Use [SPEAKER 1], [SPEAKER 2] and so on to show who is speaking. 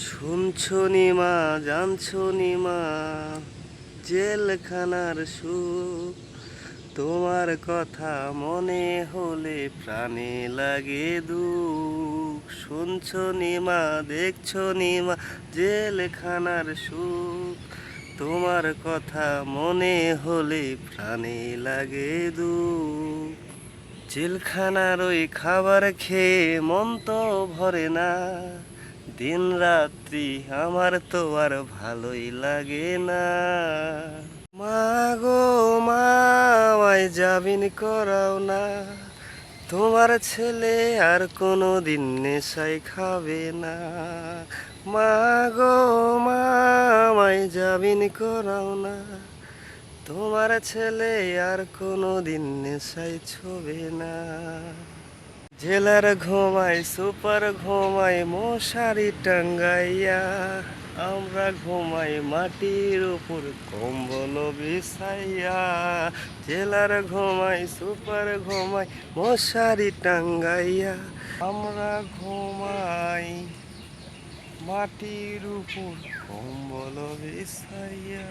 [SPEAKER 1] শুনছো নিমা জানছো নিমা জেলখানার সুখ। তোমার কথা মনে হলে প্রাণে লাগে দুঃখ। শুনছো নিমা দেখছ নিমা জেলখানার সুখ। তোমার কথা মনে হলে প্রাণে লাগে দুঃখ। জেলখানার ওই খাবার খেয়ে মন তো ভরে না। দিন রাত্রি আমার তো আর ভালোই লাগে না। মা গো, মা জামিন করাও না। তোমার ছেলে আর কোনো দিন নেশাই খাবে না। মা গো, মা জামিন করাও না। তোমার ছেলে আর কোনো দিন নেশাই ছবে না। জেলার ঘুমাই, সুপার ঘুমাই, মশারি টাঙ্গাইয়া। আমরা ঘুমাই মাটির উপর কম্বল বিছাইয়া। জেলার ঘুমাই, সুপার ঘুমাই, মশারি টাঙ্গাইয়া। আমরা ঘুমাই মাটির উপর কম্বল বিছাইয়া।